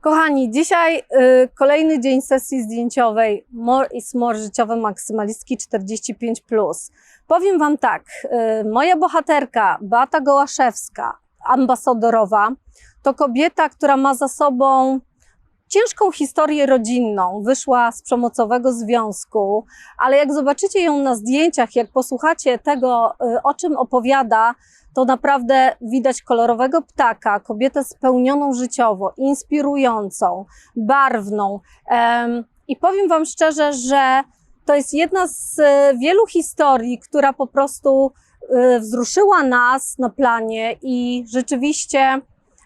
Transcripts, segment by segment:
Kochani, dzisiaj y, kolejny dzień sesji zdjęciowej More is More życiowe maksymalistki 45+. Powiem Wam tak, y, moja bohaterka Beata Gołaszewska, ambasadorowa, to kobieta, która ma za sobą ciężką historię rodzinną. Wyszła z przemocowego związku, ale jak zobaczycie ją na zdjęciach, jak posłuchacie tego, y, o czym opowiada, to naprawdę widać kolorowego ptaka, kobietę spełnioną życiowo, inspirującą, barwną. I powiem Wam szczerze, że to jest jedna z e, wielu historii, która po prostu e, wzruszyła nas na planie i rzeczywiście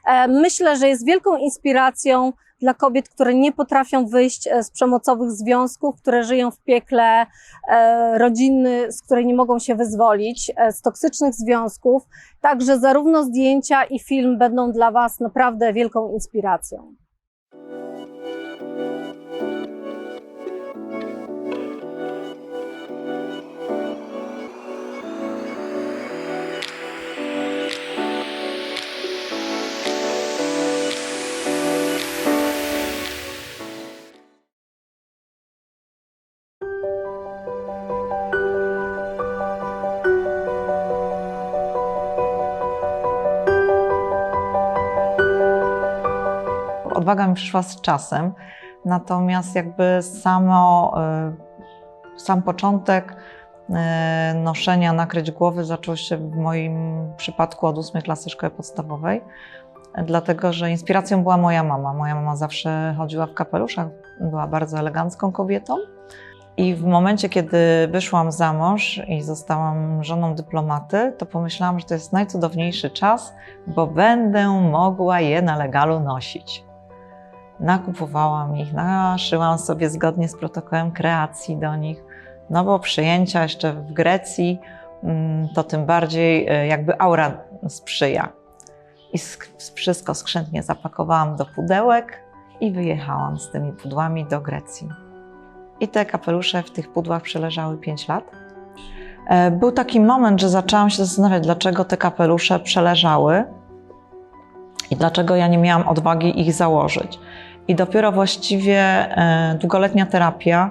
e, myślę, że jest wielką inspiracją dla kobiet, które nie potrafią wyjść e, z przemocowych związków, które żyją w piekle e, rodziny, z której nie mogą się wyzwolić, e, z toksycznych związków. Także zarówno zdjęcia i film będą dla Was naprawdę wielką inspiracją. Odwaga mi przyszła z czasem, natomiast jakby samo, y, sam początek y, noszenia nakryć głowy zaczął się w moim przypadku od ósmej klasy szkoły podstawowej, dlatego że inspiracją była moja mama. Moja mama zawsze chodziła w kapeluszach, była bardzo elegancką kobietą. I w momencie, kiedy wyszłam za mąż i zostałam żoną dyplomaty, to pomyślałam, że to jest najcudowniejszy czas, bo będę mogła je na legalu nosić. Nakupowałam ich, naszyłam sobie zgodnie z protokołem kreacji do nich, no bo przyjęcia jeszcze w Grecji mm, to tym bardziej e, jakby aura sprzyja. I wszystko skrzętnie zapakowałam do pudełek i wyjechałam z tymi pudłami do Grecji. I te kapelusze w tych pudłach przeleżały 5 lat. E, Był taki moment, że zaczęłam się zastanawiać, dlaczego te kapelusze przeleżały i dlaczego ja nie miałam odwagi ich założyć. I dopiero właściwie e, długoletnia terapia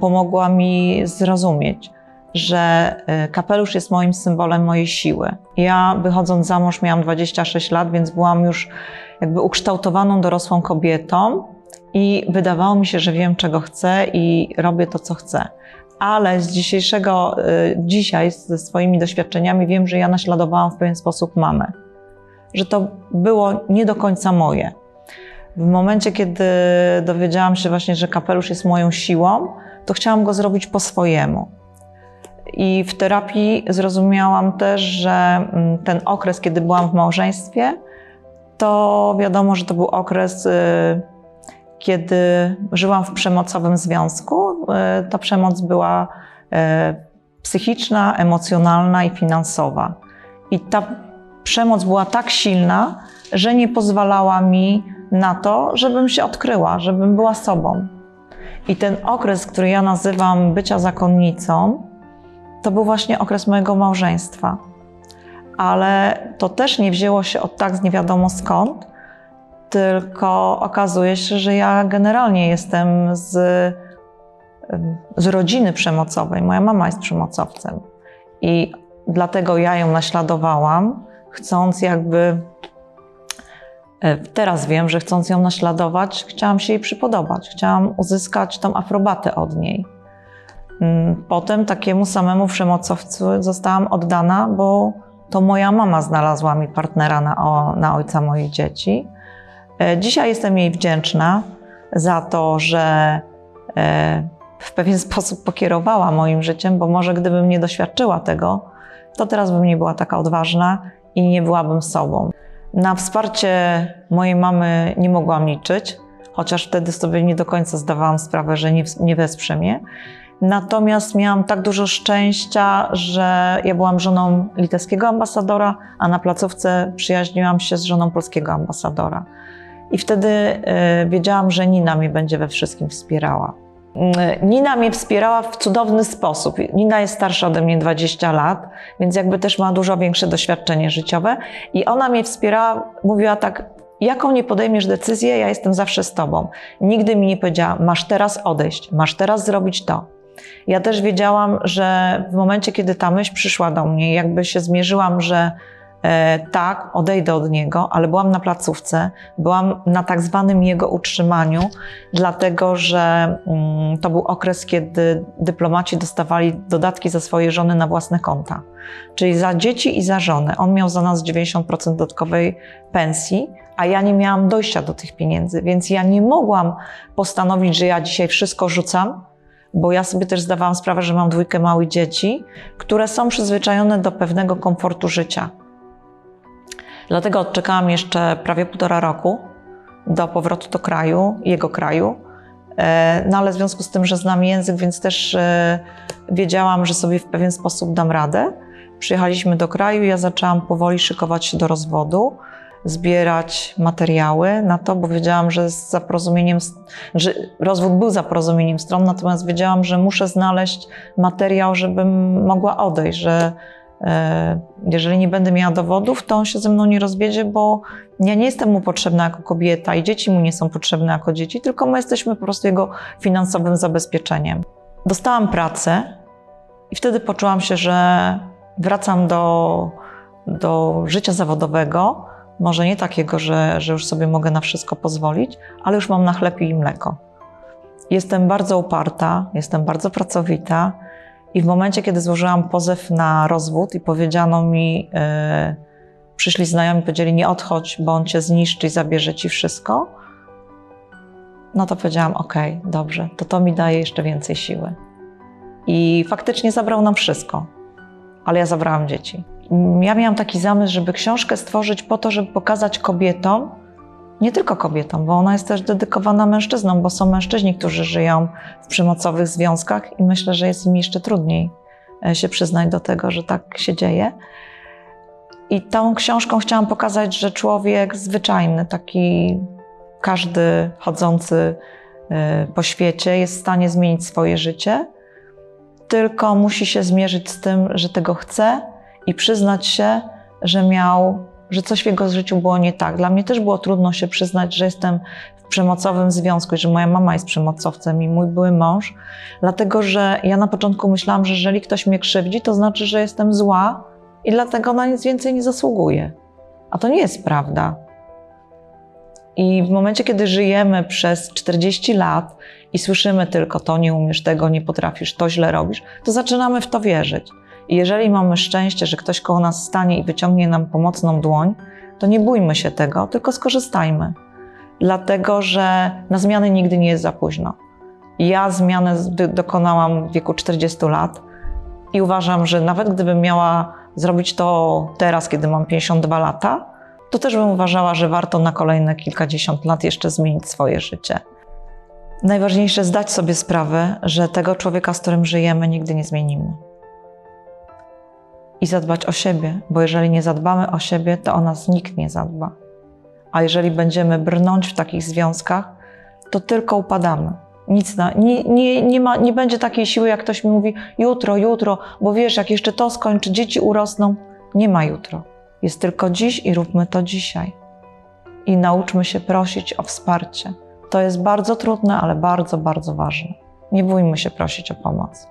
pomogła mi zrozumieć, że e, kapelusz jest moim symbolem mojej siły. Ja wychodząc za mąż miałam 26 lat, więc byłam już jakby ukształtowaną dorosłą kobietą i wydawało mi się, że wiem czego chcę i robię to, co chcę. Ale z dzisiejszego, e, dzisiaj ze swoimi doświadczeniami wiem, że ja naśladowałam w pewien sposób mamę. Że to było nie do końca moje. W momencie, kiedy dowiedziałam się właśnie, że kapelusz jest moją siłą, to chciałam go zrobić po swojemu. I w terapii zrozumiałam też, że mm, ten okres, kiedy byłam w małżeństwie, to wiadomo, że to był okres, y, kiedy żyłam w przemocowym związku. Y, Ta przemoc była y, psychiczna, emocjonalna i finansowa. I ta przemoc była tak silna, że nie pozwalała mi na to, żebym się odkryła, żebym była sobą. I ten okres, który ja nazywam bycia zakonnicą, to był właśnie okres mojego małżeństwa. Ale to też nie wzięło się od tak z nie wiadomo skąd, tylko okazuje się, że ja generalnie jestem z, z rodziny przemocowej. Moja mama jest przemocowcem. I dlatego ja ją naśladowałam, chcąc jakby Teraz wiem, że chcąc ją naśladować, chciałam się jej przypodobać, chciałam uzyskać tą aprobatę od niej. Mm, Potem takiemu samemu przemocowcu zostałam oddana, bo to moja mama znalazła mi partnera na, o, na ojca moich dzieci. E, Dzisiaj jestem jej wdzięczna za to, że e, w pewien sposób pokierowała moim życiem, bo może gdybym nie doświadczyła tego, to teraz bym nie była taka odważna i nie byłabym sobą. Na wsparcie mojej mamy nie mogłam liczyć, chociaż wtedy sobie nie do końca zdawałam sprawę, że nie, nie wesprze mnie. Natomiast miałam tak dużo szczęścia, że ja byłam żoną litewskiego ambasadora, a na placówce przyjaźniłam się z żoną polskiego ambasadora. I wtedy e, wiedziałam, że Nina mnie będzie we wszystkim wspierała. Nina mnie wspierała w cudowny sposób. Nina jest starsza ode mnie 20 lat, więc jakby też ma dużo większe doświadczenie życiowe. I ona mnie wspierała, mówiła tak, jaką nie podejmiesz decyzję, ja jestem zawsze z tobą. Nigdy mi nie powiedziała, masz teraz odejść, masz teraz zrobić to. Ja też wiedziałam, że w momencie, kiedy ta myśl przyszła do mnie, jakby się zmierzyłam, że tak, odejdę od niego, ale byłam na placówce, byłam na tak zwanym jego utrzymaniu, dlatego że mm, to był okres, kiedy dyplomaci dostawali dodatki za swoje żony na własne konta. Czyli za dzieci i za żonę. On miał za nas 90% dodatkowej pensji, a ja nie miałam dojścia do tych pieniędzy, więc ja nie mogłam postanowić, że ja dzisiaj wszystko rzucam, bo ja sobie też zdawałam sprawę, że mam dwójkę małych dzieci, które są przyzwyczajone do pewnego komfortu życia. Dlatego odczekałam jeszcze prawie półtora roku do powrotu do kraju, jego kraju. E, No ale w związku z tym, że znam język, więc też e, wiedziałam, że sobie w pewien sposób dam radę. Przyjechaliśmy do kraju, ja zaczęłam powoli szykować się do rozwodu, zbierać materiały na to, bo wiedziałam, że z zaporozumieniem, że rozwód był za porozumieniem stron, natomiast wiedziałam, że muszę znaleźć materiał, żebym mogła odejść, że jeżeli nie będę miała dowodów, to on się ze mną nie rozwiedzie, bo ja nie jestem mu potrzebna jako kobieta i dzieci mu nie są potrzebne jako dzieci, tylko my jesteśmy po prostu jego finansowym zabezpieczeniem. Dostałam pracę i wtedy poczułam się, że wracam do, do życia zawodowego. Może nie takiego, że, że już sobie mogę na wszystko pozwolić, ale już mam na chleb i mleko. Jestem bardzo uparta, jestem bardzo pracowita i w momencie, kiedy złożyłam pozew na rozwód i powiedziano mi, yy, przyszli znajomi, powiedzieli nie odchodź, bo on cię zniszczy i zabierze ci wszystko, no to powiedziałam, okej, dobrze, to to mi daje jeszcze więcej siły. I faktycznie zabrał nam wszystko, ale ja zabrałam dzieci. Ja miałam taki zamysł, żeby książkę stworzyć po to, żeby pokazać kobietom, nie tylko kobietom, bo ona jest też dedykowana mężczyznom, bo są mężczyźni, którzy żyją w przemocowych związkach i myślę, że jest im jeszcze trudniej e, się przyznać do tego, że tak się dzieje. I tą książką chciałam pokazać, że człowiek zwyczajny, taki każdy chodzący e, po świecie jest w stanie zmienić swoje życie, tylko musi się zmierzyć z tym, że tego chce i przyznać się, że miał, że coś w jego życiu było nie tak. Dla mnie też było trudno się przyznać, że jestem w przemocowym związku i że moja mama jest przemocowcem i mój były mąż, dlatego że ja na początku myślałam, że jeżeli ktoś mnie krzywdzi, to znaczy, że jestem zła i dlatego na nic więcej nie zasługuję. A to nie jest prawda. I w momencie, kiedy żyjemy przez 40 lat i słyszymy tylko to, nie umiesz tego, nie potrafisz, to źle robisz, to zaczynamy w to wierzyć. I jeżeli mamy szczęście, że ktoś koło nas stanie i wyciągnie nam pomocną dłoń, to nie bójmy się tego, tylko skorzystajmy. Dlatego, że na zmiany nigdy nie jest za późno. Ja zmiany dy- dokonałam w wieku 40 lat i uważam, że nawet gdybym miała zrobić to teraz, kiedy mam 52 lata, to też bym uważała, że warto na kolejne kilkadziesiąt lat jeszcze zmienić swoje życie. Najważniejsze zdać sobie sprawę, że tego człowieka, z którym żyjemy, nigdy nie zmienimy. I zadbać o siebie, bo jeżeli nie zadbamy o siebie, to o nas nikt nie zadba. A jeżeli będziemy brnąć w takich związkach, to tylko upadamy. Nic na, nie, nie, nie, ma, nie będzie takiej siły, jak ktoś mi mówi jutro, jutro, bo wiesz, jak jeszcze to skończy, dzieci urosną. Nie ma jutro. Jest tylko dziś i róbmy to dzisiaj. I nauczmy się prosić o wsparcie. To jest bardzo trudne, ale bardzo, bardzo ważne. Nie bójmy się prosić o pomoc.